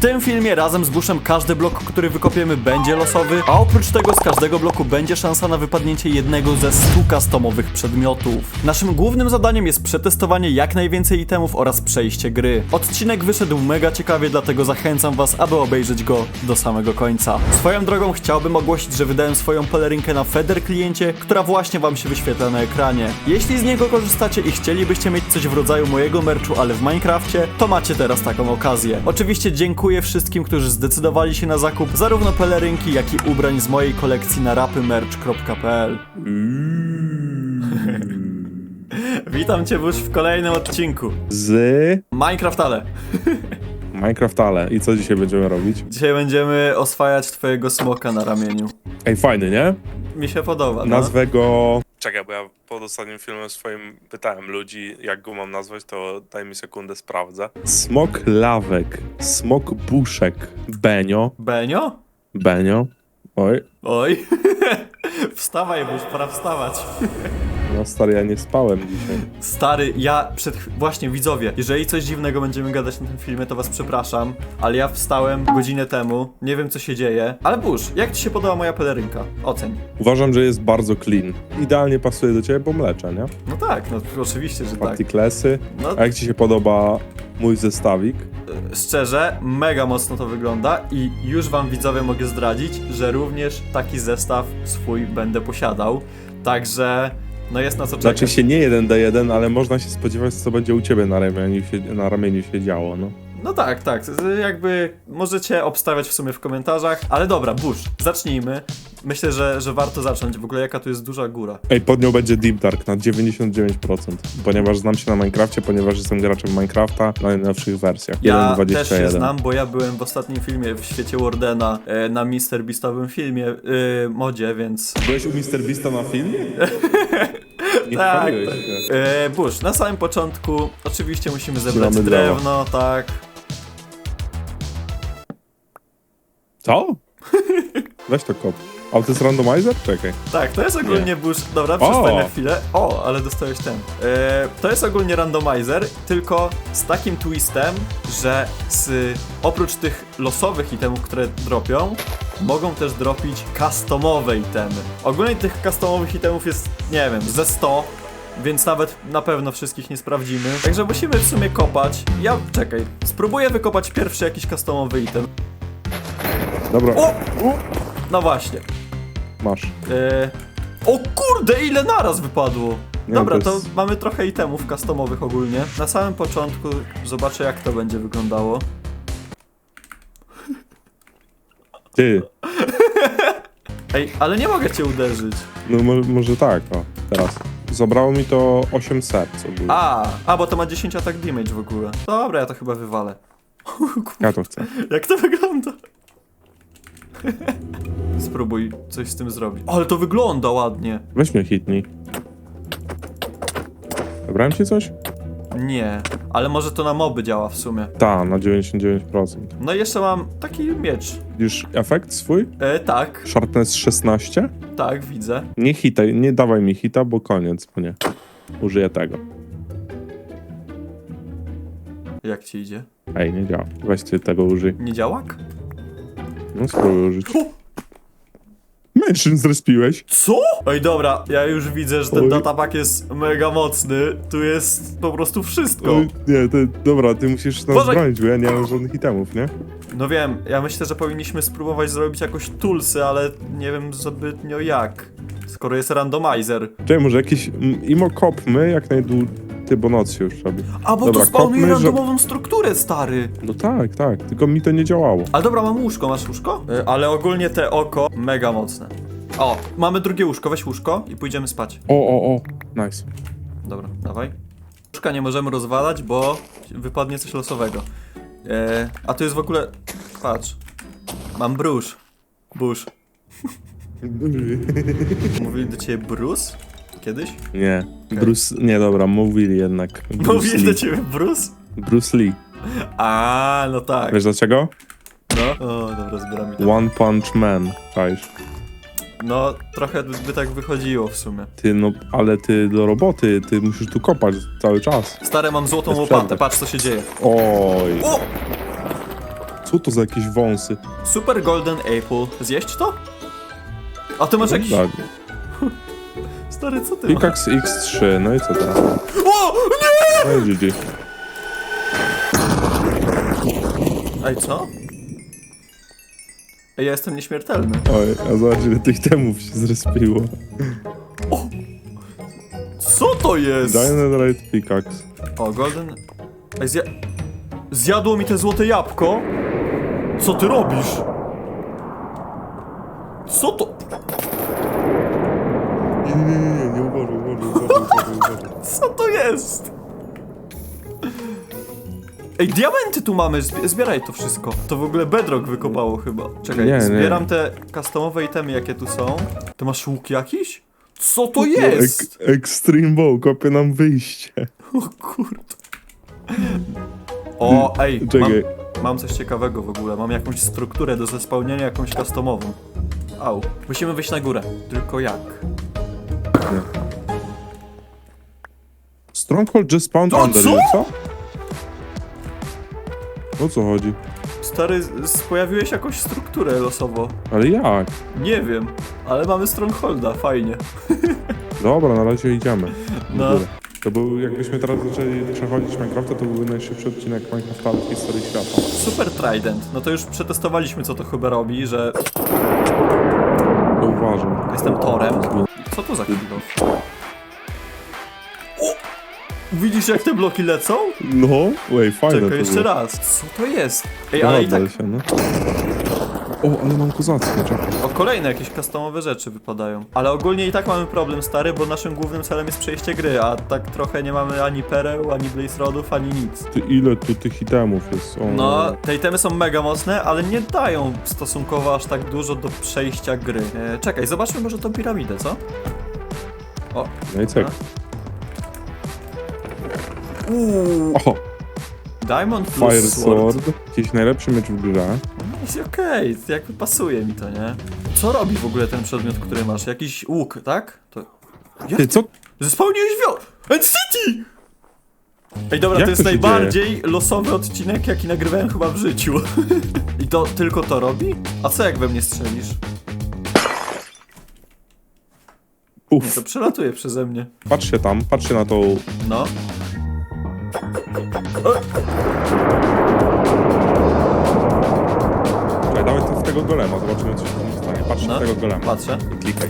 tym filmie razem z Bushem każdy blok, który wykopiemy będzie losowy, a oprócz tego z każdego bloku będzie szansa na wypadnięcie jednego ze 100 customowych przedmiotów. Naszym głównym zadaniem jest przetestowanie jak najwięcej itemów oraz przejście gry. Odcinek wyszedł mega ciekawie, dlatego zachęcam was, aby obejrzeć go do samego końca. Swoją drogą chciałbym ogłosić, że wydałem swoją pelerynkę na Feder kliencie, która właśnie wam się wyświetla na ekranie. Jeśli z niego korzystacie i chcielibyście mieć coś w rodzaju mojego merchu, ale w Minecrafcie, to macie teraz taką okazję. Oczywiście dziękuję wszystkim, którzy zdecydowali się na zakup zarówno pelerynki, jak i ubrań z mojej kolekcji na rapymerch.pl. Witam cię już w kolejnym odcinku. z Minecraft ale. Minecraft Ale. I co dzisiaj będziemy robić? Dzisiaj będziemy oswajać twojego smoka na ramieniu. Ej, fajny, nie? Mi się podoba, no. Nazwę go... Czekaj, bo ja pod ostatnim filmem swoim pytałem ludzi, jak go mam nazwać, to daj mi sekundę, sprawdzę. Smok Lawek. Smok Buszek. Benio. Benio? Benio. Oj. Oj. Wstawaj, bo już pora wstawać. No stary, ja nie spałem dzisiaj. Stary, ja przed... chw- Właśnie, widzowie, jeżeli coś dziwnego będziemy gadać na tym filmie, to was przepraszam, ale ja wstałem godzinę temu, nie wiem co się dzieje, ale Bush, jak ci się podoba moja pelerynka? Oceń. Uważam, że jest bardzo clean. Idealnie pasuje do ciebie, bo mleczę, nie? No tak, no oczywiście, że tak. Partyklesy. No, A jak ci się podoba mój zestawik? szczerze, mega mocno to wygląda i już wam widzowie mogę zdradzić, że również taki zestaw swój będę posiadał, także no jest na co czekać. Znaczy się nie 1D1, ale można się spodziewać, co będzie u ciebie na ramieniu się, na ramieniu się działo, no. No tak, tak, jakby możecie obstawiać w sumie w komentarzach, ale dobra, Bush, zacznijmy. Myślę, że, że warto zacząć, w ogóle jaka tu jest duża góra. Ej, pod nią będzie Deep Dark na 99%, ponieważ znam się na Minecrafcie, ponieważ jestem graczem Minecrafta na najnowszych wersjach. Ja 1.21. też się znam, bo ja byłem w ostatnim filmie w świecie Wardena e, na Mr. Beastowym filmie, e, modzie, więc... Byłeś u Mr. Beasta na filmie? Nie Tak, chwaliłeś się. E, Bush, na samym początku oczywiście musimy zebrać Zbieramy drewno. drewno, tak. Co? Weź to kop. A to jest randomizer? Czekaj. Tak, to jest ogólnie Bush. Dobra, przestań na chwilę. O, ale dostałeś ten. E, to jest ogólnie randomizer, tylko z takim twistem, że z, oprócz tych losowych itemów, które dropią, mogą też dropić customowe itemy. Ogólnie tych customowych itemów jest, nie wiem, ze 100. Więc nawet na pewno wszystkich nie sprawdzimy. Także musimy w sumie kopać. Ja, czekaj, spróbuję wykopać pierwszy jakiś customowy item. Dobra, O! No właśnie. Masz. E, o kurde, ile naraz wypadło! Nie, Dobra, to to jest- mamy trochę itemów customowych ogólnie. Na samym początku zobaczę jak to będzie wyglądało. Ty. Ej, ale nie mogę cię uderzyć. No mo może tak, o. Teraz. Zabrało mi to 8 serc ogólnie. A, a bo to ma 10 atak damage w ogóle. Dobra, ja to chyba wywalę. Ja to chcę. Jak to wygląda? Spróbuj coś z tym zrobić. Ale to wygląda ładnie. Weź mnie hitnij. Zabrałem ci coś? Nie, ale może to na moby działa w sumie. Ta, na 99%. No i jeszcze mam taki miecz. Już efekt swój? E, tak, Sharpness 16? tak, widzę. Nie hitaj, nie dawaj mi hita, bo koniec, bo nie. Użyję tego. Jak ci idzie? Ej, nie działa. Weź ty tego użyj. Nie działak? No spróbuj użyć. O! Mężczyzn zrespiłeś? Co? Oj dobra, ja już widzę, że ten Oj. datapack jest mega mocny. Tu jest po prostu wszystko. Oj, Nie, ty, dobra, ty musisz nas Boże! bronić, bo ja nie mam żadnych itemów, nie? No wiem, ja myślę, że powinniśmy spróbować zrobić jakoś toolsy, ale nie wiem zbytnio jak. Skoro jest randomizer. Czekaj, może jakiś mm, imo kopmy jak najdłużej, ty, bo noc się już robi. A bo to spawnuje kopmy, że- randomową strukturę, stary. No tak, tak, tylko mi to nie działało. Ale dobra, mam łóżko, masz łóżko? Y, ale ogólnie te oko mega mocne. O, mamy drugie łóżko, weź łóżko i pójdziemy spać. O, o, o, nice. Dobra, dawaj. Łóżka nie możemy rozwalać, bo wypadnie coś losowego. E, a tu jest w ogóle... Patrz. Mam brusz. Bush. Mówili do ciebie Bruce? Kiedyś? Nie, Bruce, nie dobra, mówili jednak. Bruce Mówili do Lee. ciebie Bruce? Bruce Lee. A, no tak. Wiesz dlaczego? No. O, dobra, zbieram to. One Punch Man, czaisz. No, trochę by, tak wychodziło w sumie. Ty, no, ale ty do roboty, ty musisz tu kopać cały czas. Stary, mam złotą Bez łopatę, przerwy. patrz co się dzieje. Oj. O! Co to za jakieś wąsy? Super Golden Apple. Zjeść to? A ty masz jakiś... Tak. Stary, co ty masz? Pickaxe X3, no i co teraz? O! Nie! No i GG. Ej, co? Ej, ja jestem nieśmiertelny. Oj, a zobacz ile tych temów się zrespiło. Co to jest? Dynamite Pickaxe. O, Golden... Ej, zja... Zjadło mi te złote jabłko? Co ty robisz? Co to? Nie, nie, nie, nie, nie uważaj, uważaj, uważaj, uważaj, uważaj. Co to jest? Ej, diamenty tu mamy, zbi- zbieraj to wszystko. To w ogóle Bedrock wykopało chyba. Czekaj, Nie, nie. zbieram te customowe itemy, jakie tu są. Ty masz łuk jakiś? Co to jest? Ek Extreme Bow, kopie nam wyjście. O kurde. O, ej, mam, Czekaj. mam coś ciekawego w ogóle. Mam jakąś strukturę do zespełnienia, jakąś customową. Au. Musimy wyjść na górę. Tylko jak? Stronghold just spawned No under co? you, co? O co chodzi? Stary, z- pojawiłeś jakąś strukturę losowo. Ale jak? Nie wiem, ale mamy Strongholda, fajnie. Dobra, na razie idziemy. No. No. To był, jakbyśmy teraz zaczęli przechodzić Minecrafta, to byłby najszybszy odcinek Minecrafta w historii świata. Super Trident. No to już przetestowaliśmy, co to chyba robi, że To uważam. jestem Torem. Co to za kilo? Widzisz, jak te bloki lecą? No, wej, fajne Czekaj, to jeszcze było. raz. Co to jest? Ej, ale i tak... Się, no. O, ale mam kozackie, czekaj. O, kolejne jakieś customowe rzeczy wypadają. Ale ogólnie i tak mamy problem, stary, bo naszym głównym celem jest przejście gry, a tak trochę nie mamy ani pereł, ani blaze rodów, ani nic. Ty, ile tu tych itemów jest? O, No, te itemy są mega mocne, ale nie dają stosunkowo aż tak dużo do przejścia gry. E, czekaj, zobaczmy może tą piramidę, co? O, No i cyk. Uuu, O, Diamond plus Fire sword. Sword. Jakiś najlepszy miecz w grze. No Jest okej, jakby pasuje mi to, nie? Co robi w ogóle ten przedmiot, który masz? Jakiś łuk, tak? To... Ty, co? Zespełniłeś wio... Ej, dobra, Jak to jest to się najbardziej losowy odcinek, jaki nagrywałem chyba w życiu. I to tylko to robi? A co jak we mnie strzelisz? Nie, Uff, to przelatuje przeze mnie. patrzcie tam, patrzcie na tą... No. Czekaj, dawaj to w tego golema, zobaczymy co się tam stanie. Patrzcie No, w tego golema. patrzę. I klikaj.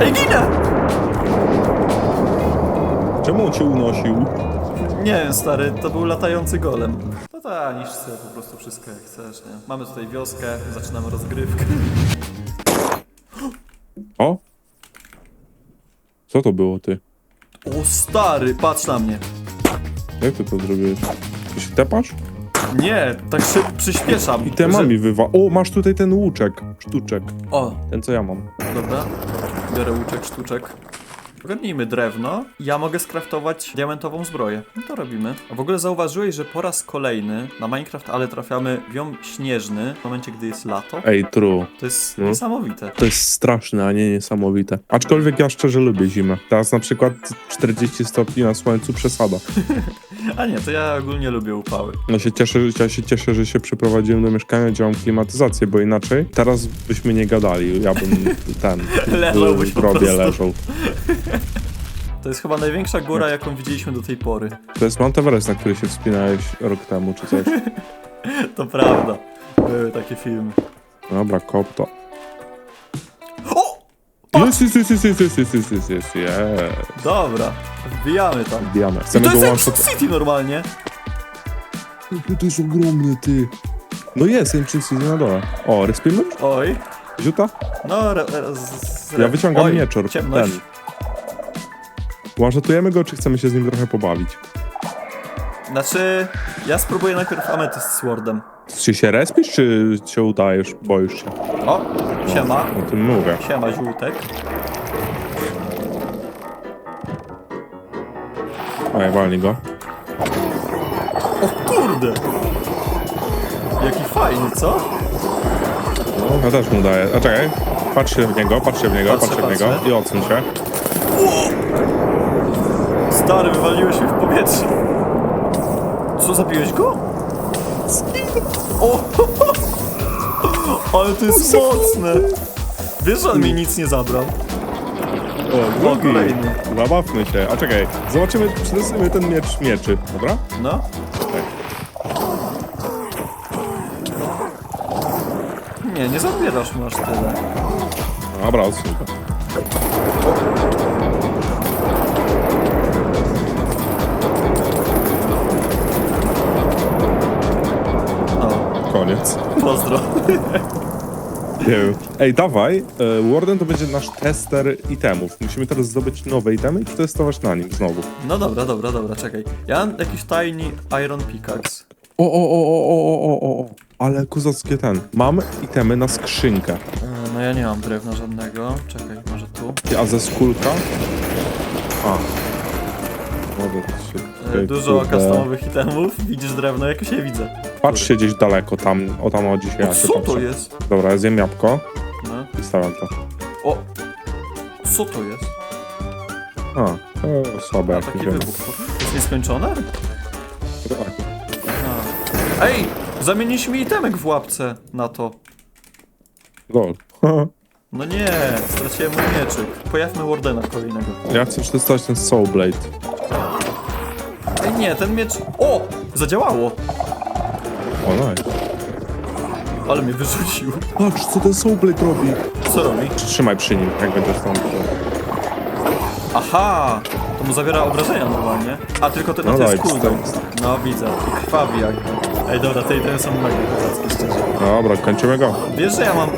Ej, ginę! Czemu on cię unosił? Nie wiem, stary, to był latający golem. No tak, niszcz sobie po prostu wszystko jak chcesz, nie? Mamy tutaj wioskę, zaczynamy rozgrywkę. O? Co to było, ty? O, stary, patrz na mnie. Jak ty to zrobiłeś? Ty się tepasz? Nie, tak się przyspieszam. I temami wywa... O, masz tutaj ten łuczek. Sztuczek. Że... O, Ten, co ja mam. Dobra, biorę łuczek, sztuczek. Ogarnijmy drewno. Ja mogę skraftować diamentową zbroję. No to robimy. A w ogóle zauważyłeś, że po raz kolejny na Minecraft, ale trafiamy biom śnieżny w momencie, gdy jest lato? Ej, true. To jest No. niesamowite. To jest straszne, a nie niesamowite. Aczkolwiek ja szczerze lubię zimę. Teraz na przykład 40 stopni na słońcu przesada. A nie, to ja ogólnie lubię upały. No się cieszę, ja się cieszę, że się przeprowadziłem do mieszkania, gdzie mam klimatyzację, bo inaczej teraz byśmy nie gadali. Ja bym ten Leżałbyś w po grobie prostu. leżał. To jest chyba największa góra, jaką widzieliśmy do tej pory. To jest Mount Everest, na który się wspinałeś rok temu, czy coś. To prawda. Były takie filmy. Dobra, kop to. O! Jest, jest, jest, jest, jest, jest, jest, jest, jest, jest, jest. Dobra, wbijamy tam. Wbijamy. I Chcemy to go jest łączyć. Ancient City normalnie. To jest ogromny, ty. No jest, Ancient City na dole. O, respimy? Oj. Ziuta? No, re, re, z, z, Ja wyciągam Oj, mieczor. Ciemność. Ten. One-shotujemy go, czy chcemy się z nim trochę pobawić? Znaczy, ja spróbuję najpierw Amethyst Swordem. Czy się respisz, czy się udajesz? Boisz się? O, siema. O tym mówię. Siema, żółtek. Oj, walnij go. O kurde! Jaki fajny, co? Ja też mu daję. A czekaj. Patrz się w niego, patrz się w niego, Patrzę, patrz się w niego i odsuń się. Stary, wywaliłeś się w powietrze. Co, zabiłeś go? O! Ale to jest mocne! Wiesz, że on mi nic nie zabrał? O, drugi. kolejny. Zabawmy się. A czekaj, zobaczymy, przetestujmy ten miecz mieczy, dobra? No. Nie, nie zabierasz aż tyle. Dobra, odsuń to. Koniec. pozdro. Nie wiem. Ej, dawaj, e, Warden to będzie nasz tester itemów. Musimy teraz zdobyć nowe itemy i testować na nim znowu. No dobra, dobra, dobra, czekaj. Ja mam jakiś tiny iron pickaxe. O, o, o, o, o, o, o, o. Ale kuzackie ten. Mam itemy na skrzynkę. E, No ja nie mam drewna żadnego. Czekaj, może tu. Ty, A ze skórka? A. Mogę się... E, Dużo kurde. customowych itemów. Widzisz drewno? Jakoś je widzę. Patrz się gdzieś daleko, tam, o tam o dzisiaj. O, co to jest? Dobra, ja zjem jabłko No. i stawiam to. O! Co to jest? A, to słabe A, jakieś. taki wiem. wybuch. To jest nieskończone? Tak. A. Ej! Zamieniliśmy itemek w łapce na to. Lol. No nie, straciłem mój mieczyk. Pojawmy Wardena kolejnego. Ja chcę przetestować ten Soul Blade. Ej nie, ten miecz... O! Zadziałało! O, nice. Ale mnie wyrzucił. Patrz, co ten Soul Blade robi. Co robi? Trzymaj przy nim, jak będziesz tam. Aha! To mu zawiera obrażenia normalnie. A tylko ten No to jest daj, cooldown. No widzę. I krwawi jakby. Ej dobra, te itemy są mega kozackie szczerze. Dobra, kończymy go. Wiesz, że ja mam...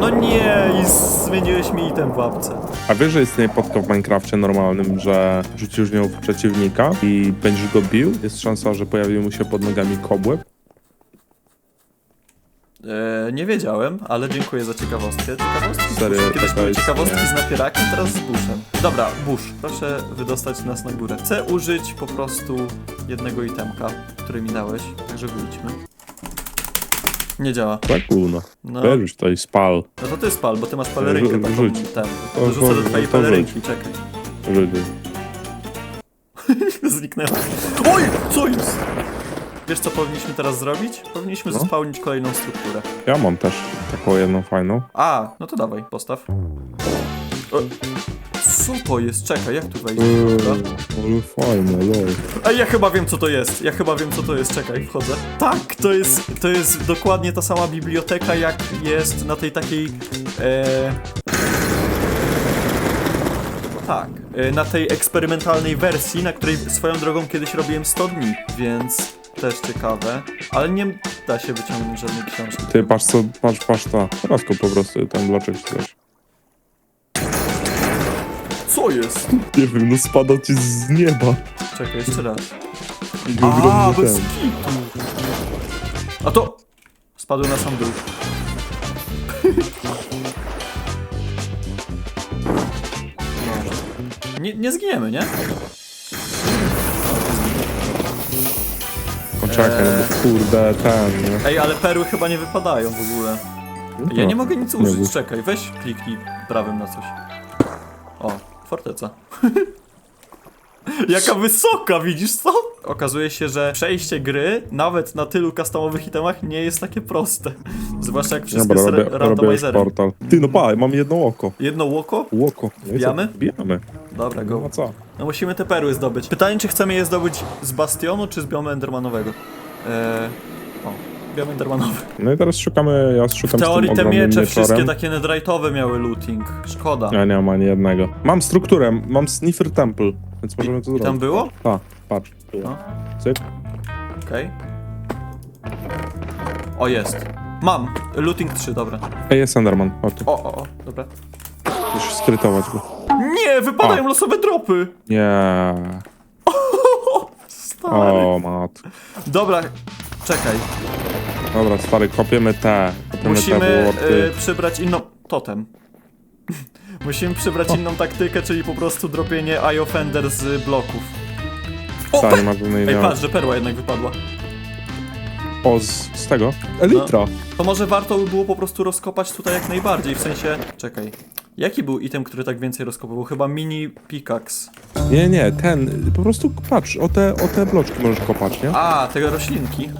No nie, i zmieniłeś mi item w łapce. A wiesz, że istnieje podka w Minecrafcie normalnym, że rzucisz nią w przeciwnika i będziesz go bił? Jest szansa, że pojawi mu się pod nogami kobłeb? Eee, nie wiedziałem, ale dziękuję za ciekawostkę. Ciekawostki z Serio, Bushem. Kiedyś taka były jest, ciekawostki z napierakiem, teraz z buszem. Dobra, busz, proszę wydostać nas na górę. Chcę użyć po prostu jednego itemka, który mi dałeś, także wyjdźmy. Nie działa. Tak, no. No, to i spal. no to ty spal, bo ty masz pelerynkę Rzu- taką, rzuć. ten. To- Dorzucę to- do twojej to pelerynki, czekaj. Rzuć. Zniknęła. Oj, co jest? Wiesz co powinniśmy teraz zrobić? Powinniśmy No. zespałnić kolejną strukturę. Ja mam też taką jedną fajną. A, no to dawaj, postaw. E, Co to jest? Czekaj, jak tu wejść? Eee, Dobra. ale fajne, lol. Ej, ja chyba wiem co to jest. Ja chyba wiem co to jest. Czekaj, wchodzę. Tak, to jest, to jest dokładnie ta sama biblioteka jak jest na tej takiej... E... Tak, e, na tej eksperymentalnej wersji, na której swoją drogą kiedyś robiłem 100 dni, więc też ciekawe. Ale nie da się wyciągnąć żadnej książki. Ty, patrz co, patrz, patrz to. Teraz go po prostu ten bloczek coś. Co jest? Nie wiem, no spada ci z nieba. Czekaj, jeszcze raz. I A, ogromny bez ten. kitu. A to... Spadły na sam dół. Nie, nie zginiemy, nie? Poczekaj, no bo kurde, ten, nie? Ej, ale perły chyba nie wypadają w ogóle. Ja nie mogę nic użyć, czekaj, weź kliknij prawym na coś. O, forteca. Jaka wysoka, widzisz co? Okazuje się, że przejście gry, nawet na tylu customowych itemach, nie jest takie proste. Zwłaszcza jak wszystko Dobra, robię, ra- robię już randomizerem. portal. Ty, no pa, mam jedno oko. Jedno łoko? Łoko. No i co? Wbijamy? Wbijamy. Dobra, No go. a co? No musimy te perły zdobyć. Pytanie, czy chcemy je zdobyć z bastionu, czy z biomu endermanowego? Eee... O, No i teraz szukamy, ja szukam W teorii te miecze mieczorem. wszystkie takie netherite'owe miały looting. Szkoda. Ja nie mam ani jednego. Mam strukturę, mam Sniffer Temple, więc możemy to zrobić. Tam było? A, patrz. No. Cyk. Okej. O, jest. Mam. Looting 3, dobra. Ej, jest Enderman. Chodź, O, o, o, dobra. musisz skrytować go. Nie, wypadają losowe dropy! Nie. Stary. O, mat. Dobra, czekaj. Dobra, stary, kopiemy te. Kopiemy Musimy y, worty. przybrać inną... Totem. Musimy przybrać inną taktykę, czyli po prostu dropienie Eye Offender z bloków. O, Stary, pe- ma żadnej Ej, nie patrz, że perła jednak wypadła. O, z, z tego? Elitra. To może warto by było po prostu rozkopać tutaj jak najbardziej, w sensie... Czekaj. Jaki był item, który tak więcej rozkopywał? Chyba mini pickaxe. Nie, nie, ten, po prostu patrz, o te, o te bloczki możesz kopać, nie? A, te roślinki.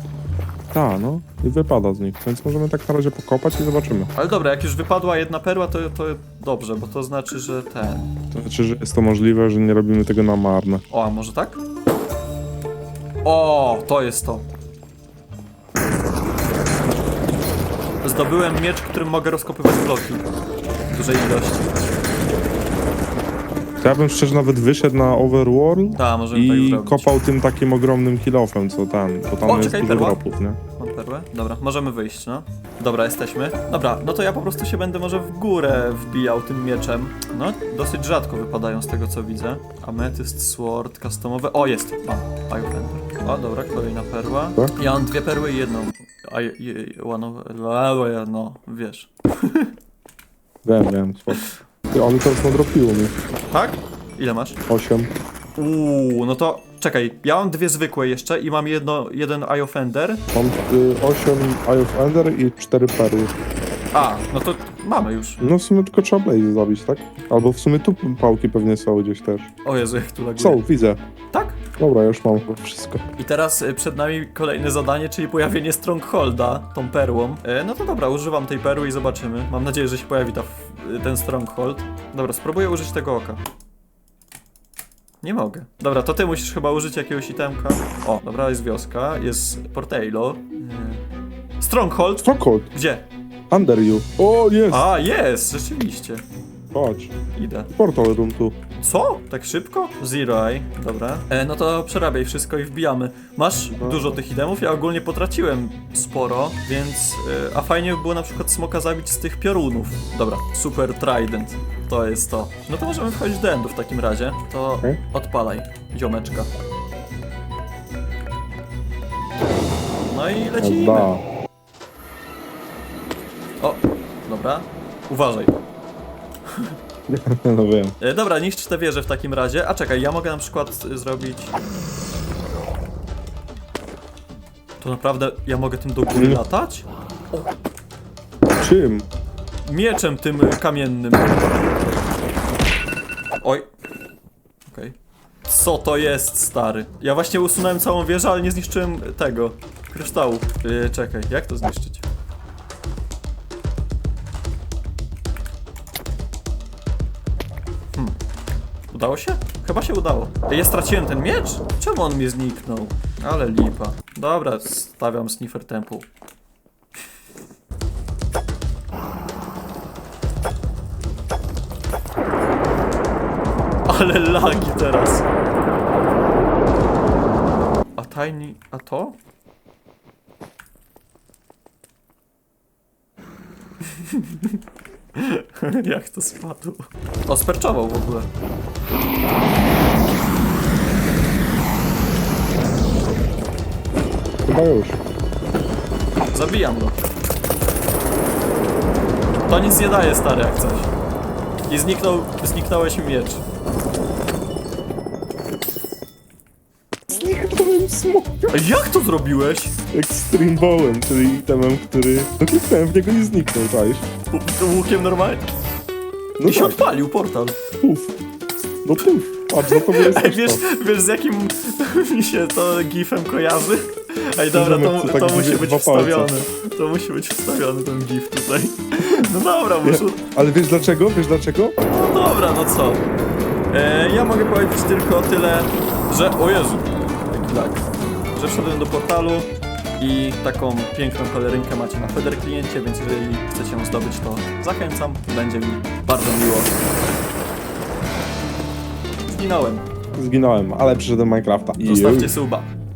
Tak, no. I wypada z nich, więc możemy tak na razie pokopać i zobaczymy. Ale dobra, jak już wypadła jedna perła, to, to dobrze, bo to znaczy, że ten... To znaczy, że jest to możliwe, że nie robimy tego na marne. O, a może tak? O, to jest to. Zdobyłem miecz, którym mogę rozkopywać bloki. W dużej ilości. To ja bym szczerze nawet wyszedł na Overworld możemy tak i zrobić. kopał tym takim ogromnym kilofem, co ten, bo tam O, jest czekaj, dużo perła. dropów, nie? Mam perłę? Dobra, możemy wyjść, no. Dobra, jesteśmy. Dobra, no to ja po prostu się będę może w górę wbijał tym mieczem. No, dosyć rzadko wypadają z tego co widzę. Amethyst, sword, customowe. O, jest! Mam, Firefender. O, dobra, kolejna perła. Tak? Ja mam dwie perły i jedną. A, je, je, one of, no, wiesz. Wiem, wiem, spoko. Ty, on teraz nadropiło mi. Tak? Ile masz? 8. Uuu, no to czekaj, ja mam dwie zwykłe jeszcze i mam jedno, jeden Eye of Ender. Mam y, 8 Eye of Ender i 4 perły. A, no to mamy już. No w sumie tylko trzeba Blaze zabić, tak? Albo w sumie tu pałki pewnie są gdzieś też. O Jezu, jak tu laguje. Są, widzę. Tak? Dobra, już mam wszystko. I teraz y, przed nami kolejne zadanie, czyli pojawienie Strongholda tą perłą. E, no to dobra, używam tej perły i zobaczymy. Mam nadzieję, że się pojawi ta, f- ten Stronghold. Dobra, spróbuję użyć tego oka. Nie mogę. Dobra, to ty musisz chyba użyć jakiegoś itemka. O, dobra, jest wioska, jest Portailo. Stronghold! Stronghold! Gdzie? Under you. O, jest! A, jest, rzeczywiście. Chodź. Idę. Portal room tu. Co? Tak szybko? Zero eye, dobra. E, no to przerabiaj wszystko i wbijamy. Masz dużo tych itemów, ja ogólnie potraciłem sporo, więc... E, a fajnie by było na przykład smoka zabić z tych piorunów. Dobra, super trident. To jest to. No to możemy wchodzić do endu w takim razie. To Okej. odpalaj, ziomeczka. No i lecimy. O, dobra. Uważaj. No wiem. E, dobra, niszcz te wieże w takim razie. A czekaj, ja mogę na przykład y, zrobić. To naprawdę ja mogę tym do góry Mm. latać? Czym? Mieczem tym y, kamiennym. Oj. Okej. Co to jest, stary? Ja właśnie usunąłem całą wieżę, ale nie zniszczyłem tego. Kryształu. Yy, czekaj, jak to zniszczyć? Udało się? Chyba się udało. Ja straciłem ten miecz? Czemu on mi zniknął? Ale lipa. Dobra, stawiam sniffer temple. Ale lagi teraz. A tiny... a to? Jak to spadło? O, sperczował w ogóle. Chyba już. Zabijam go. To nic nie daje, stary, jak coś. I zniknął, zniknąłeś mi miecz. Zniknąłem smoka. A jak to zrobiłeś? Extreme Bowem, czyli itemem, który... No kliknąłem w niego i zniknął, czaisz? Łukiem normalnie? No I się tak, odpalił portal. puf. No puf. Patrz, no to jest Ej, wiesz, wiesz z jakim mi się to gifem kojarzy? Ej, dobra, to, to tak musi dwie- być dwa palce. wstawiony. To musi być wstawiony ten gif tutaj. No dobra, muszę... Ale wiesz dlaczego? Wiesz dlaczego? No dobra, no co? E, ja mogę powiedzieć tylko tyle, że... O Jezu! Jaki lag. Że wszedłem do portalu i taką piękną pelerynkę macie na Feder kliencie, więc jeżeli chcecie ją zdobyć, to zachęcam. Będzie mi bardzo miło. Zginąłem. Zginąłem, ale przyszedłem Minecrafta. Zostawcie suba.